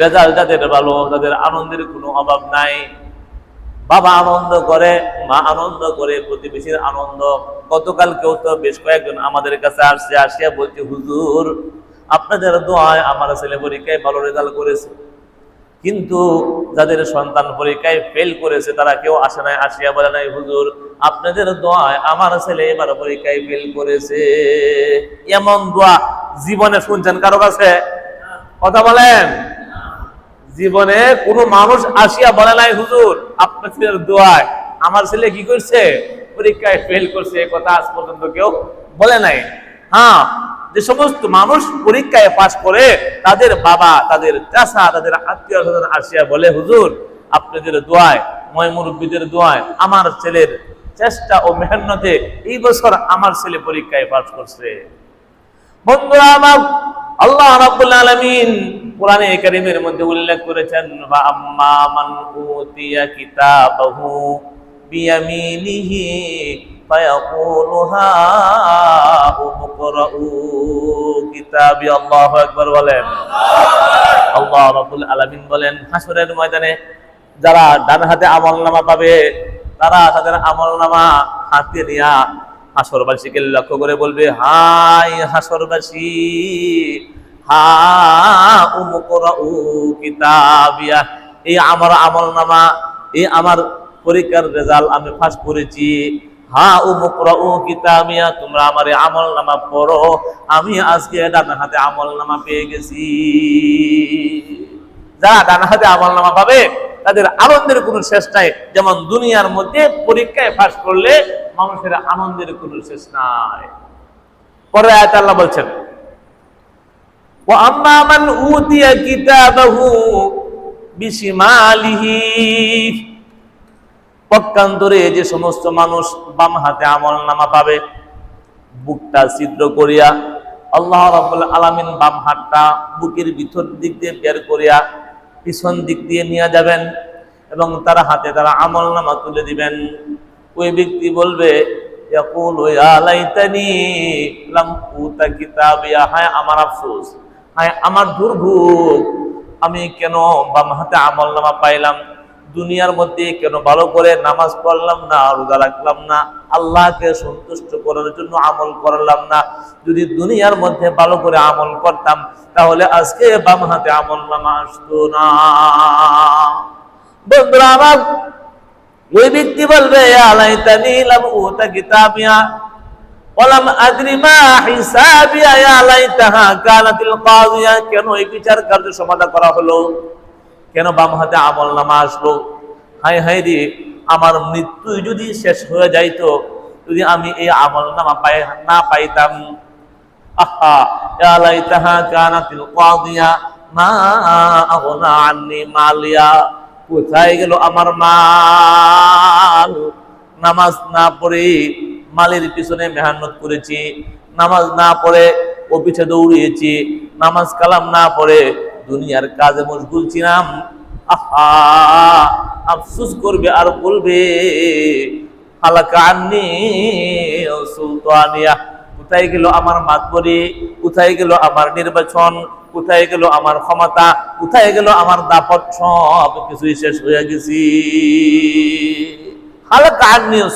Result যাদের ভালো তাদের আনন্দের কোনো অভাব নাই। বাবা আনন্দ করে, মা আনন্দ করে, প্রতিবেশীর আনন্দ। গতকাল কেউ তো বেশ কয়েকজন আমাদের কাছে আসছে, আসিয়া বলছে, হুজুর, আপনাদের দোয়ায় আমার ছেলে পরীক্ষায় ভালো রেজাল্ট করেছে। কিন্তু যাদের সন্তান পরীক্ষায় ফেল করেছে, তারা কেউ আসে নাই, আসিয়া বলে নাই, হুজুর, আপনাদের দোয়ায় আমার ছেলে এবার পরীক্ষায় ফেল করেছে। এমন দোয়া জীবনে শুনছেন কারও কাছে? কথা বলেন। জীবনে কোনো মানুষ আসিয়া বলে নাই, হুজুর, আপনার ছেলের দোয়ায় আমার ছেলে কি করছে? পরীক্ষায় ফেল করছে, এ কথা আজ পর্যন্ত কেউ বলে নাই। হ্যাঁ যে সমস্ত মানুষ পরীক্ষায় পাশ করে, তাদের বাবা, তাদের চাষা তাদের আত্মীয় স্বজন আসিয়া বলে, হুজুর, আপনাদের দোয়ায় ময় মুরব্বীদের দোয়ায় আমার ছেলের চেষ্টা ও মেহনতে এই বছর আমার ছেলে পরীক্ষায় পাশ করছে। বন্ধুরা আমার, আল্লাহ রাব্বুল আলামিন কোরআনে কারীমের মধ্যে উল্লেখ করেছেন বা আম্মা মান উতিয়া কিতাবাহু বিয়ামিনিহি ফায়াকুলু হা উমকরাউ কিতাবি আল্লাহু আকবার বলেন। আল্লাহ রাব্বুল আলামিন বলেন হাসরের ময়দানে যারা ডান হাতে আমলনামা পাবে, তারা তাদের আমলনামা হাতে নিয়া হাসরবাসীকে লক্ষ্য করে বলবে হাই হাসরবাসী হা উমকরা কিতাবিয়া। এই আমার আমল নামা এই আমার পরীক্ষার রেজাল্ট আমি ফাঁস করেছি। হা উমকরা উ কিতাবিয়া, তোমরা আমার আমল নামা পড়ো। আমি আজকে ডান হাতে আমল নামা পেয়ে গেছি। যারা ডান হাতে আমল নামা পাবে, তাদের আনন্দের কোনো শেষ নাই। যেমন দুনিয়ার মধ্যে পরীক্ষায় পাশ করলে মানুষের আনন্দের কোনো শেষ নাই। পরে আয়াত বলছেন মান উতিয়া কিতাবাহু বিশিমালিহি। পক্ষান্তরে যে সমস্ত মানুষ বাম হাতে আমল নামা পাবে, বুকটা ছিদ্র করিয়া, আল্লাহ রাব্বুল আলামিন বাম হাতটা বুকের ভিতর দিক দিয়ে বের করিয়া পিছন দিক দিয়ে নিয়ে যাবেন এবং তার হাতে তারা আমল নামা তুলে দিবেন। ওই ব্যক্তি বলবে আমার আফসোস। আমার দুর্ভোগ। আমি কেন বাম হাতে আমল নামা পাইলাম? দুনিয়ার মধ্যে কেন ভালো করে নামাজ পড়লাম না, রোজা রাখলাম না? আল্লাহকে সন্তুষ্ট করার জন্য আমল করলাম না। যদি দুনিয়ার মধ্যে ভালো করে আমল করতাম, তাহলে আজকে বাম হাতে আমল নামা আসতো না। বন্ধুরা আমার, ওই ব্যক্তি বলবে, আলাইতানি লাম উতা কিতাবিয়া? ওয়ালাম আদরি মা হিসাবিয়া ইয়া লাইতাহা কানাতিল কাযিয়া কেন এই বিচার কার্য সমাধান করা হলো? কেন বাম হাতে আমল নামা আসলো? হাই হাই রে, আমার মৃত্যু যদি শেষ হয়ে যাইতো, যদি আমি এই আমল নামা পাই, না পাইতাম। আহা, ইয়া লাইতাহা কানাতিল কাযিয়া মা আগনা আন্নি মালিয়া, কোথায় গেল আমার মাল? নামাজ না পড়ে মালের পিছনে মেহনত করেছি, নামাজ না পড়ে ও পিছে দৌড়িয়েছি, নামাজ কালাম না পড়ে দুনিয়ার কাজে মশগুল ছিলাম। আহা, আফসুস করবে আর বলবে, হালাকা আননি সুলতানিয়া, কোথায় গেল আমার মাতবরি? কোথায় গেল আমার নির্বাচন? কোথায় গেল আমার ক্ষমতা? কোথায় গেল আমার দাপট? সব কিছুই শেষ হয়ে গেছি।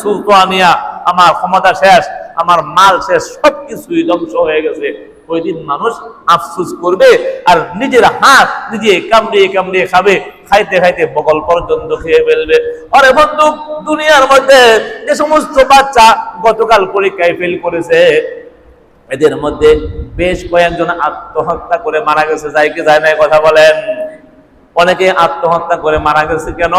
সুলতানিয়া আমার ক্ষমতা শেষ, আমার মাল শেষ, সবকিছুই ধ্বংস হয়ে গেছে। ওই দিন মানুষ আফসুস করবে আর নিজের হাত নিজে কামড়িয়ে কামড়িয়ে খাবে, খাইতে খাইতে বগল পর্যন্ত খেয়ে ফেলবে। আরে বন্ধু, দুনিয়ার মধ্যে যে সমস্ত বাচ্চা গতকাল পরীক্ষায় ফেল করেছে, এদের মধ্যে বেশ কয়েকজন আত্মহত্যা করে মারা গেছে। যাই কি যায় না কথা বলেন। অনেকে আত্মহত্যা করে মারা গেছে। কেন?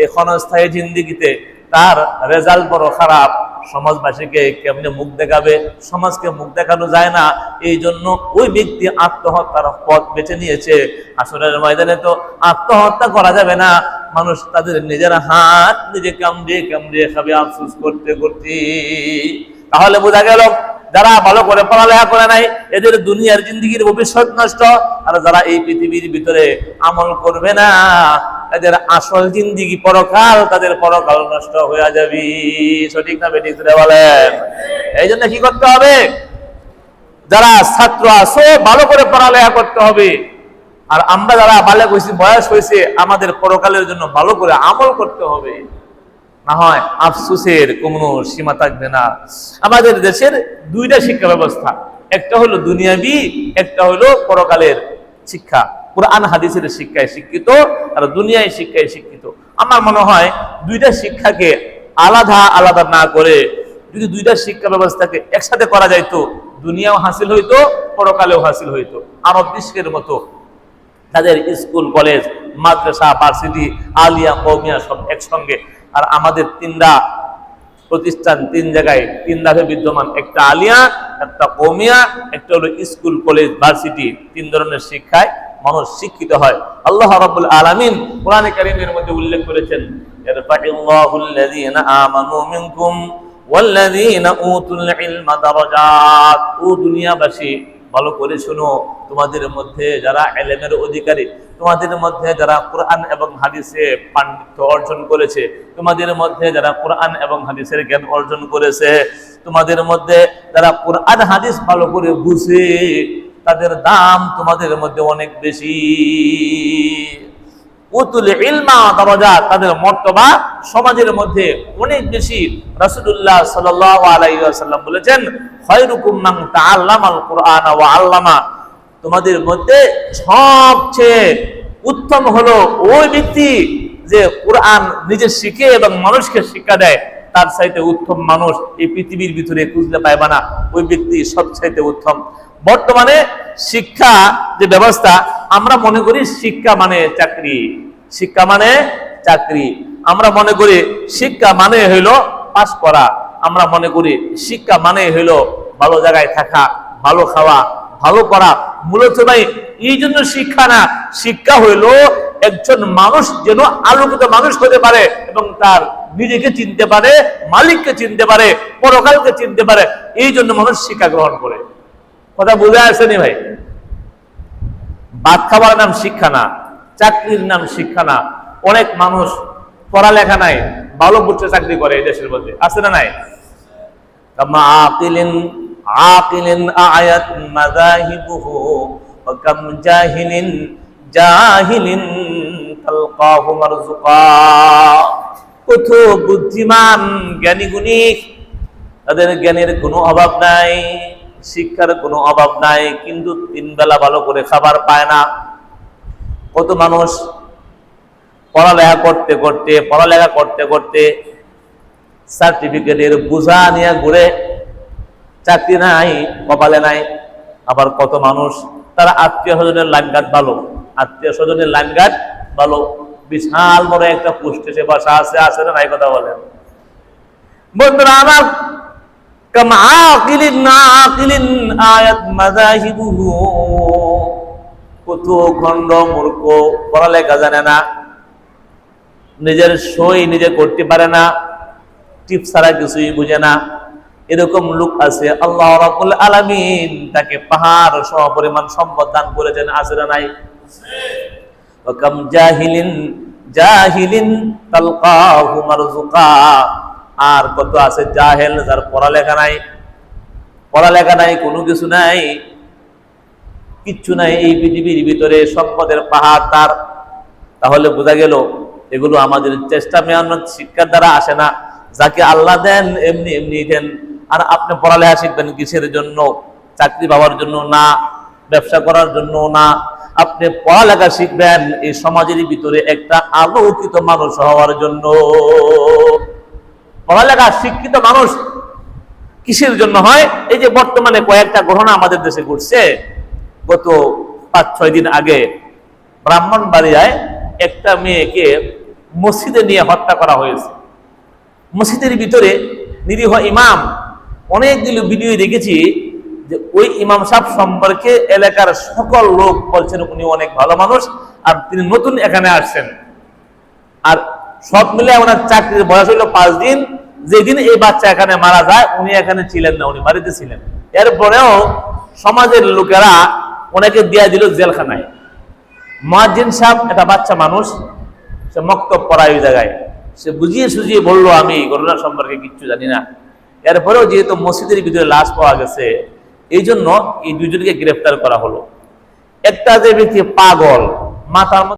এই ক্ষণস্থায়ী জিন্দিগিতে তার রেজাল্ট বড় খারাপ। সমাজবাসীকে কেমনে মুখ দেখাবে? সমাজকে মুখ দেখানো যায় না। এই জন্য ওই ব্যক্তি আত্মহত্যার পথ বেছে নিয়েছে। আসরের ময়দানে তো আত্মহত্যা করা যাবে না। মানুষ তাদের নিজের হাত নিজে কামড়িয়ে কামড়িয়ে খাবে, আফসোস করতে করতে। তাহলে বোঝা গেল যারা ভালো করে পড়ালেখা করে নাই, এদের দুনিয়ার জিন্দিগির ভবিষ্যৎ নষ্ট। আর যারা এই পৃথিবীর ভিতরে আমল করবে না এদের আসল জিন্দিগি পরকাল, তাদের পরকাল নষ্ট হয়ে যাবে। সঠিক না বেঠিক বলেন? এই জন্য কি করতে হবে? যারা ছাত্র আছো, ভালো করে পড়ালেখা করতে হবে। আর আমরা যারা বালে হয়েছি, বয়স হয়েছে, আমাদের পরকালের জন্য ভালো করে আমল করতে হবে। না হয় আফসোসের কোনো সীমা থাকবে না। আমাদের দেশের দুইটা শিক্ষা ব্যবস্থা, একটা হলো দুনিয়াবি, একটা হলো পরকালের শিক্ষা। কোরআন হাদিসের শিক্ষায় শিক্ষিত আর দুনিয়ায় শিক্ষায় শিক্ষিত। আমার মনে হয় দুইটা শিক্ষাকে আলাদা আলাদা না করে যদি দুইটা শিক্ষা ব্যবস্থাকে একসাথে করা যাইতো, দুনিয়াও হাসিল হইতো, পরকালেও হাসিল হইতো। আরব বিশ্বের মতো তাদের স্কুল, কলেজ, মাদ্রাসা, ভার্সিটি, আলিয়া কৌমিয়া সব একসঙ্গে আর আমাদের তিনটা প্রতিষ্ঠান, তিন জায়গায় তিন ধাপে বিদ্যমান। একটা আলিয়া, একটা কৌমিয়া, একটা হলো স্কুল, কলেজ, ভার্সিটি। তিন ধরনের শিক্ষায় মানুষ শিক্ষিত হয়। আল্লাহ রাব্বুল আলামিন কোরআনে কারীমের মধ্যে উল্লেখ করেছেন আমানু ও দুনিয়াবাসী ভালো করে শুনো। তোমাদের মধ্যে যারা এলেমের অধিকারী, তোমাদের মধ্যে যারা কোরআন এবং হাদিসে পাণ্ডিত্য অর্জন করেছে, তোমাদের মধ্যে যারা কোরআন এবং হাদিসের জ্ঞান অর্জন করেছে, তোমাদের মধ্যে যারা কোরআন হাদিস ভালো করে বুঝে, তাদের দাম তোমাদের মধ্যে অনেক বেশি। উতুল ইলমা দরজা তাদের মর্তবা। সমাজের মধ্যে অনেক বেশি রাসূলুল্লাহ সাল্লাল্লাহু আলাইহি ওয়াসাল্লাম বলেছেন, খায়রুকুম মান তাআল্লামাল কুরআন ওয়া আল্লামা। তোমাদের মধ্যে সবচেয়ে উত্তম হলো ওই ব্যক্তি যে কোরআন নিজে শিখে এবং মানুষকে শিক্ষা দেয়। তার চাইতে উত্তম মানুষ এই পৃথিবীর ভিতরে খুঁজলে পাইবা না। ওই ব্যক্তি সবচাইতে উত্তম। বর্তমানে শিক্ষা যে ব্যবস্থা, আমরা মনে করি শিক্ষা মানে চাকরি। শিক্ষা মানে চাকরি। আমরা মনে করি শিক্ষা মানে হইল পাস করা। আমরা মনে করি শিক্ষা মানে হইল ভালো জায়গায় থাকা, ভালো খাওয়া, ভালো করা মূলত ভাই, এই জন্য শিক্ষা না, শিক্ষা হইল একজন মানুষ যেন আলোকিত মানুষ হতে পারে এবং তার নিজেকে চিনতে পারে, মালিককে চিনতে পারে, পরকালকে চিনতে পারে। এই জন্য মানুষ শিক্ষা গ্রহণ করে। কথা বুঝে আসেনি ভাই। ভাত খাবার নাম শিক্ষা না, চাকরির নাম শিক্ষা না। অনেক মানুষ পড়ালেখা নাই, ভালো বুঝতে চাকরি করে এই দেশের মধ্যে। আছে না নাই? বুদ্ধিমান, জ্ঞানী গুণী, তাদের জ্ঞানের কোনো অভাব নাই। শিক্ষার কোনো অভাব নাই, কিন্তু তিন বেলা ভালো করে খাবার পায় না। কত মানুষ পড়ালেখা করতে করতে, পড়ালেখা করতে করতে সার্টিফিকেটের বোঝা নিয়ে ঘুরে চাকরি নাই, কপালে নাই। আবার কত মানুষ, তারা আত্মীয় স্বজনের লাঙ্গাত ভালো, আত্মীয় স্বজনের লাঙ্গাত ভালো। বিশাল বড় একটা পুষ্টি সে বাসা আছে আছে না নাই কথা বলেন। বন্ধুরা, আমার আকিলিন না আকিলিন আয়াত মাযাহিবুহু। কত খণ্ড মূর্খ, পড়ালেখা জানে না। নিজের সই নিজে করতে পারে না টিপ ছাড়া কিছুই বুঝে না। এরকম লোক আছে, আল্লাহ রাব্বুল আলামিন তাকে পাহাড় সম পরিমাণ সম্পদ দান করেছেন, আছে না নাই? ওয়াকাম জাহিলিন জাহিলিন তালকাহু মারজুকা আর কত আছে জাহেল, যার পড়ালেখা নাই। পড়ালেখা নাই, কোনো কিছু নাই, কিচ্ছু নাই। এই পৃথিবীর ভিতরে সম্পদের পাহাড় তার। তাহলে বোঝা গেল, এগুলো আমাদের চেষ্টা মেয়ানত শিক্ষার দ্বারা আসে না। যাকে আল্লাহ দেন, এমনি এমনি দেন। আর আপনি পড়ালেখা শিখবেন কিসের জন্য? চাকরি পাওয়ার জন্য না, ব্যবসা করার জন্য না। আপনি পড়ালেখা শিখবেন, এই সমাজের ভিতরে একটা আলোকিত মানুষ হওয়ার জন্য। পড়ালেখা শিক্ষিত মানুষ কিসের জন্য হয়? এই যে বর্তমানে কয়েকটা ঘটনা আমাদের দেশে ঘটছে। গত পাঁচ, ছয় দিন আগে ব্রাহ্মণবাড়িয়ায় একটা মেয়েকে মসজিদে নিয়ে হত্যা করা হয়েছে। মসজিদের ভিতরে নিরীহ ইমাম, অনেকগুলো ভিডিও দেখেছি যে ওই ইমাম সাহেব সম্পর্কে এলাকার সকল লোক বলছেন উনি অনেক ভালো মানুষ আর তিনি নতুন এখানে আসছেন। আর সব মিলে ওনার চাকরির বয়স হলো পাঁচ দিন। যেদিন এই বাচ্চা এখানে মারা যায়, উনি এখানে ছিলেন না, উনি বাড়িতে ছিলেন। এরপরেও সমাজের লোকেরা ওনাকে দিয়া দিল জেলখানায়। মহাজিন সাহেব একটা বাচ্চা মানুষ, সে মক্তব পড়ায় ওই জায়গায়। সে বুঝিয়ে সুঝিয়ে বলল, আমি ঘটনা সম্পর্কে কিচ্ছু জানি না। এরপরেও যেহেতু মসজিদের ভিতরে লাশ পাওয়া গেছে, এই জন্য এই দুজনকে গ্রেফতার করা হলো। একটা যে ব্যক্তি পাগল, মাথার